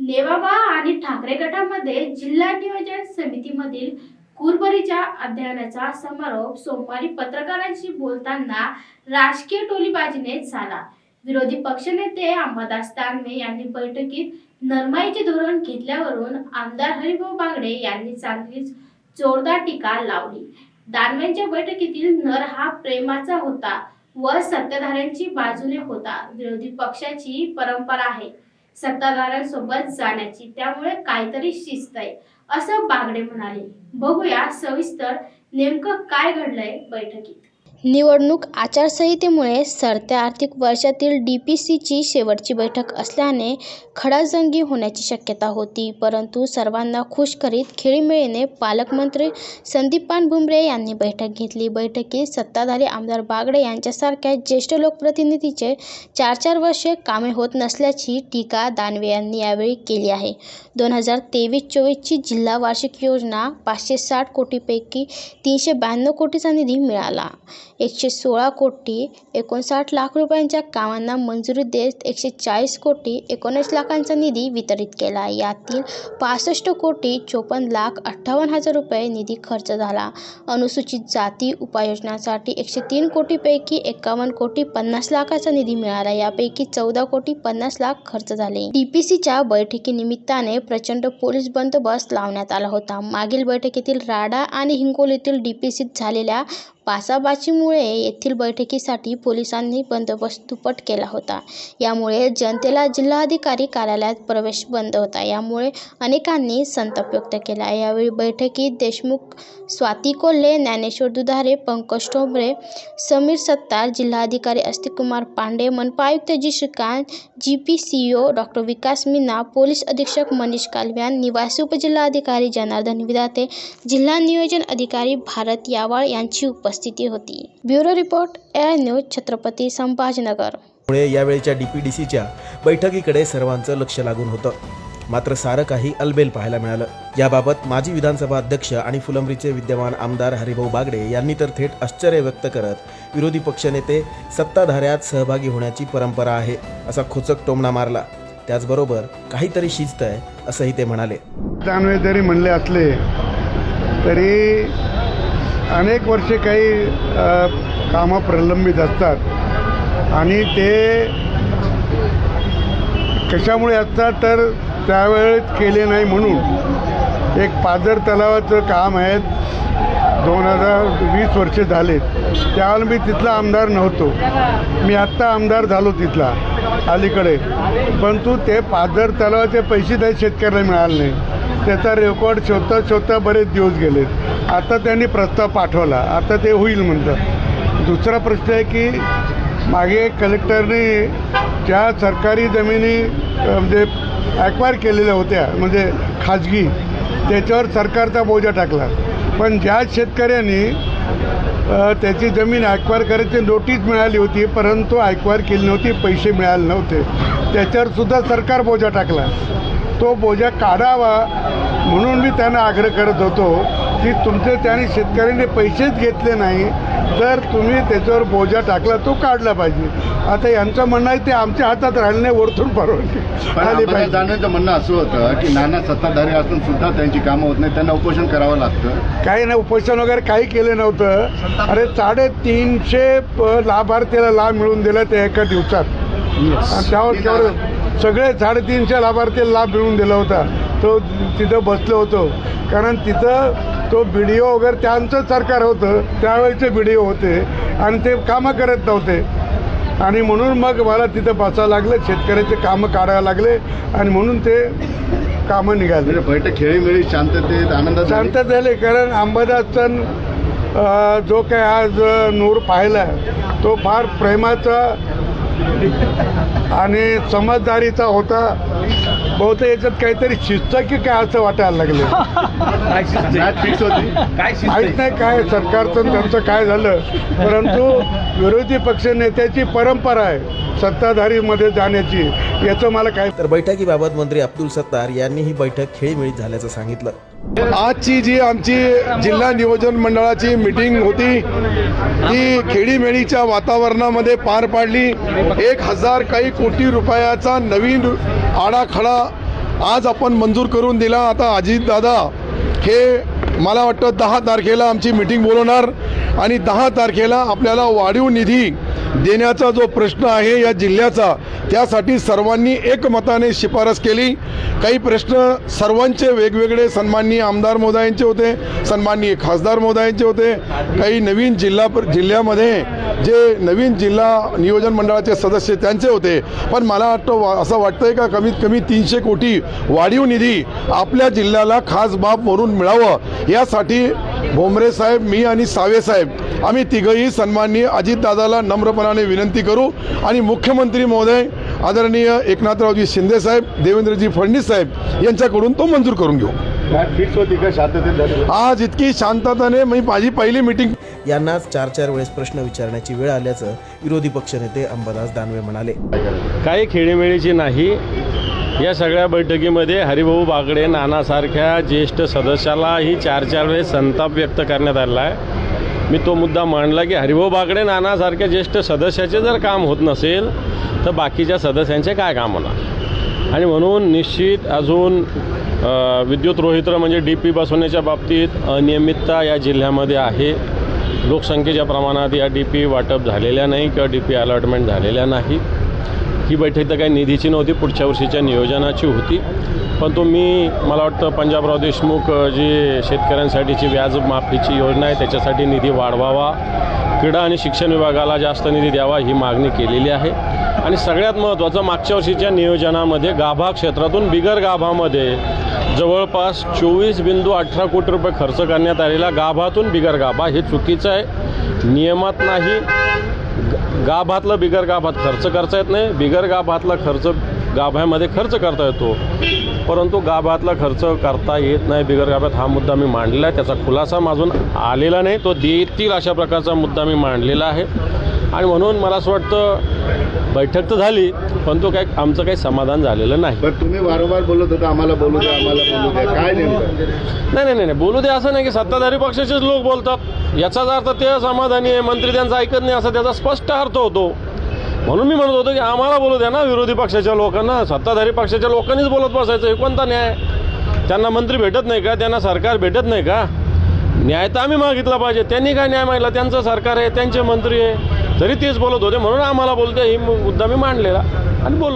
लेवाबा आणि ठाकरे गटामध्ये जिल्हा नियोजन समितीमधील कुरबरीच्या अध्ययनाचा समारोप सोमवारी पत्रकारांशी बोलताना राजकीय टोलीबाजीने झाला. विरोधी पक्षनेते अंबादास तानवे यांनी बैठकीत नरमाईचे धोरण घेतल्यावरून आमदार हरिभाऊ बागडे यांनी चांगलीच जोरदार टीका लावली. दानवेंच्या बैठकीतील नर हा प्रेमाचा होता. व सत्ताधाऱ्यांची बाजूने होता. विरोधी पक्षाची परंपरा आहे. सत्ताधाऱ्यांसोबत जाण्याची. त्यामुळे काहीतरी शिस्त आहे असं बागडे म्हणाले. बघूया सविस्तर नेमकं काय घडलंय बैठकीत. निवडणूक आचारसंहितेमुळे सरत्या आर्थिक वर्षातील डी पी सीची शेवटची बैठक असल्याने खडाजंगी होण्याची शक्यता होती. परंतु सर्वांना खुश करीत खेळीमेळीने पालकमंत्री संदीपान भुमरे यांनी बैठक घेतली. बैठकीत सत्ताधारी आमदार बागडे यांच्यासारख्या ज्येष्ठ लोकप्रतिनिधीचे चार चार वर्षे कामे होत नसल्याची टीका दानवे यांनी यावेळी केली आहे. दोन हजार तेवीस चोवीसची जिल्हा वार्षिक योजना पाचशे साठ कोटीपैकी तीनशे ब्याण्णव कोटीचा निधी मिळाला. एकशे सोळा कोटी एकोणसाठ लाख रुपयांच्या कामांना मंजुरी देत एकशे चाळीस कोटी एकोणीस लाखांचा निधी वितरित केला. यातील पासष्ट कोटी चोपन्न लाख अठ्ठावन्न हजार रुपये निधी खर्च झाला. अनुसूचित जाती उपाययोजनासाठी एकशे तीन कोटीपैकी एकावन्न कोटी पन्नास लाखाचा निधी मिळाला. यापैकी चौदा कोटी पन्नास लाख खर्च झाले. डी पी सीच्या बैठकीनिमित्ताने प्रचंड पोलीस बंदोबस्त लावण्यात आला होता. मागील बैठकीतील राडा आणि हिंगोलीतील डी पी सीत झालेल्या पासाबाचीमुळे येथील बैठकीसाठी पोलिसांनी बंदोबस्त दुप्पट केला होता. यामुळे जनतेला जिल्हाधिकारी कार्यालयात प्रवेश बंद होता. यामुळे अनेकांनी संताप व्यक्त केला. यावेळी बैठकीत देशमुख स्वाती कोल्हे ज्ञानेश्वर दुधारे पंकज ठोंबरे समीर सत्तार जिल्हाधिकारी अस्तिकुमार पांडे मनपा आयुक्त ji Shrikant ji P C O doctor Vikas Meena police अधीक्षक मनीष कालव्यान निवासी उपजिल्हाधिकारी जनार्दन विदाते जिल्हा नियोजन अधिकारी भारत यावाळ यांची उपस्थिती होती. Bureau report AIR news Chhatrapati Sambhajinagar. मुळे यावेळेच्या डी पी डी सीच्या बैठकीकडे सर्वांचं लक्ष लागून होतं. मात्र सारं काही अलबेल पाहायला मिळालं. याबाबत माजी विधानसभा अध्यक्ष आणि फुलंब्रीचे विद्यमान आमदार हरिभाऊ बागडे यांनी तर थेट आश्चर्य व्यक्त करत विरोधी पक्षनेते सत्ताधाऱ्यात सहभागी होण्याची परंपरा आहे असा खोचक टोमणा मारला. त्याचबरोबर काहीतरी शिस्त आहे असंही ते म्हणाले. जरी म्हणले असले तरी अनेक वर्षे काही कामं प्रलंबित असतात. आणि ते कशामुळे असतात तर त्यावेळेस केले नाही म्हणून. एक पाझर तलावाचं काम आहे. दोन हजार वीस वर्षे झाले त्यावेळेला मी तिथला आमदार नव्हतो. मी आत्ता आमदार झालो तिथला अलीकडे. परंतु ते पाझर तलावाचे पैसे त्या शेतकऱ्याला मिळाले नाही. त्याचा रेकॉर्ड शोधता शोधता बरेच दिवस गेले आता त्यांनी प्रस्ताव पाठवला. आता ते होईल म्हणतात दुसरा प्रश्न आहे की मागे कलेक्टरने ज्या सरकारी जमिनी म्हणजे ॲक्वायर केलेल्या होत्या म्हणजे खाजगी त्याच्यावर सरकारचा बोजा टाकला. पण ज्या शेतकऱ्यांनी त्याची जमीन ॲक्वायर करायची नोटीस मिळाली होती परंतु ॲक्वायर केली नव्हती पैसे मिळाले नव्हते. त्याच्यावर सुद्धा सरकार बोजा टाकला. तो बोजा काढावा म्हणून मी त्यांना आग्रह करत होतो की तुमचे त्याने शेतकऱ्यांनी पैसेच घेतले नाही तर तुम्ही त्याच्यावर बोजा टाकला तो काढला पाहिजे. आता यांचं म्हणणं आहे ते आमच्या हातात राहिले नाही आम्हाला पाहिजे. जाण्याचं म्हणणं असं होतं की नाना सत्ताधारी असून सुद्धा त्यांची कामं होत नाही त्यांना उपोषण करावं लागतं. काही नाही उपोषण वगैरे काही केलं नव्हतं. अरे साडेतीनशे लाभार्थीला लाभ मिळून दिला त्या एका दिवसात. त्यावर सगळे साडेतीनशे लाभार्थीला लाभ मिळवून दिला होता. तो तिथं बसलो होतो. कारण तिथं तो बी डी ओ वगैरे त्यांचं सरकार होतं. त्यावेळेचे बी डी ओ होते आणि ते कामं करत नव्हते. आणि म्हणून मग मला तिथं बसावं लागलं शेतकऱ्याचे कामं काढायला लागले आणि म्हणून ते कामं निघाले. म्हणजे बैठक खेळीमेळी शांततेत आनंदात झाली. शांत झाले कारण अंबादासचा अ, जो काय आज नूर पाहिला तो फार प्रेमाचा आणि समजदारीचा होता. बहुतेक याच्यात काहीतरी शिस्त की काय असं वाटायला लागले मॅच फिक्स होती. माहीत नाही काय सरकारचं आणि त्यांचं काय झालं परंतु विरोधी पक्ष नेत्याची परंपरा आहे सत्ताधारीमध्ये जाण्याची. याचं मला काय तर बैठकीबाबत मंत्री अब्दुल सत्तार यांनी ही बैठक खेळीमेळीत झाल्याचं सांगितलं. आजची जी आमची जिल्हा नियोजन मंडळाची मीटिंग होती ती खेडीमेळीच्या वातावरणामध्ये पार पाडली. एक हजार काही कोटी रुपयाचा नवीन आडाखडा आज आपण मंजूर करून दिला. आता अजितदादा हे मला वाटतं दहा तारखेला आमची मीटिंग बोलवणार आणि दहा तारखेला आपल्याला वाढीव निधी देण्याचा जो प्रश्न आहे या जिल्ह्याचा त्यासाठी सर्वांनी एकमताने शिफारस केली. काही प्रश्न सर्वांचे वेगवेगळे सन्माननीय आमदार मोदायांचे होते सन्माननीय खासदार मोदायांचे होते. काही नवीन जिल्हा जिल्ह्यामध्ये जे नवीन जिल्हा नियोजन मंडळाचे सदस्य त्यांचे होते. पण मला वाटतं वा असं वाटतंय का कमीत कमी तीनशे कोटी वाढीव निधी आपल्या जिल्ह्याला खास बाब म्हणून मिळावं. यासाठी भोमरे साहेब मी आणि सावे साहेब आम्ही तिघंही सन्माननीय अजितदादाला नम्रपणाने विनंती करू आणि मुख्यमंत्री महोदय आदरणीय एकनाथरावजी शिंदे साहेब देवेंद्रजी फडणवीस साहेब यांच्याकडून तो मंजूर करून घेऊ. आज इतकी शांतताने मी माझी पहिली मिटिंग यांनाच चार चार वेळेस प्रश्न विचारण्याची वेळ आल्याचं विरोधी पक्षनेते अंबादास दानवे म्हणाले. काही खेळीमेळीची नाही या सगळ्या बैठकीमध्ये हरिभाऊ बागडे नानासारख्या ज्येष्ठ सदस्यालाही चार चार वेळेस संताप व्यक्त करण्यात आला आहे. मी तो मुद्दा मांडला की हरिभाऊ बागडे नानासारख्या ज्येष्ठ सदस्याचे जर काम होत नसेल तर बाकीच्या सदस्यांचे काय काम होणार? आणि म्हणून निश्चित अजून विद्युत रोहित्र म्हणजे डी पी बसवण्याच्या बाबतीत अनियमितता या जिल्ह्यामध्ये आहे. लोकसंख्येच्या प्रमाणात या डी पी वाटप झालेल्या नाही किंवा डी पी अलॉटमेंट झालेल्या नाही. ही बैठक तर काही निधीची नव्हती पुढच्या वर्षीच्या नियोजनाची होती. पण तो मी मला वाटतं पंजाबराव देशमुख जी शेतकऱ्यांसाठीची व्याज माफीची योजना आहे त्याच्यासाठी निधी वाढवावा. क्रीडा आणि शिक्षण विभागाला जास्त निधी द्यावा ही मागणी केलेली आहे. आणि सगळ्यात महत्त्वाचं मागच्या वर्षीच्या नियोजनामध्ये गाभा क्षेत्रातून बिगर गाभामध्ये जवळपास चोवीस बिंदू अठरा कोटी रुपये खर्च करण्यात आलेला गाभातून बिगर गाभा हे चुकीचं आहे. नियमात नाही. गाभातलं बिगर गाभात खर्च करता येत नाही. बिगर गाभातला खर्च गाभ्यामध्ये खर्च करता येतो. परंतु गाभातला खर्च करता येत नाही बिगर गाभ्यात हा मुद्दा मी मांडलेला आहे. त्याचा खुलासा माझून आलेला नाही. तो देतील अशा प्रकारचा मुद्दा मी मांडलेला आहे. आणि म्हणून मला असं वाटतं बैठक तर झाली पण तो काय आमचं काही समाधान झालेलं नाही. पण तुम्ही वारंवार बोलत होता आम्हाला बोलू द्या आम्हाला बोलू द्या. काय नेमकं? नाही नाही नाही नाही बोलू दे असं नाही की सत्ताधारी पक्षाचेच लोक बोलतात. याचाच अर्थ ते समाधानी आहे मंत्री त्यांचं ऐकत नाही असा त्याचा स्पष्ट अर्थ होतो. म्हणून मी म्हणत होतो की आम्हाला बोलू द्या ना विरोधी पक्षाच्या लोकांना. सत्ताधारी पक्षाच्या लोकांनीच बोलत बसायचं हे कोणता न्याय? त्यांना मंत्री भेटत नाही का? त्यांना सरकार भेटत नाही का? न्याय तर आम्ही मागितला पाहिजे. त्यांनी काय न्याय मागितला? त्यांचं सरकार आहे त्यांचे मंत्री आहे. तरी तेच बोलत होते म्हणून आम्हाला बोलते ही मुद्दा मी मांडलेला. आणि बोललो.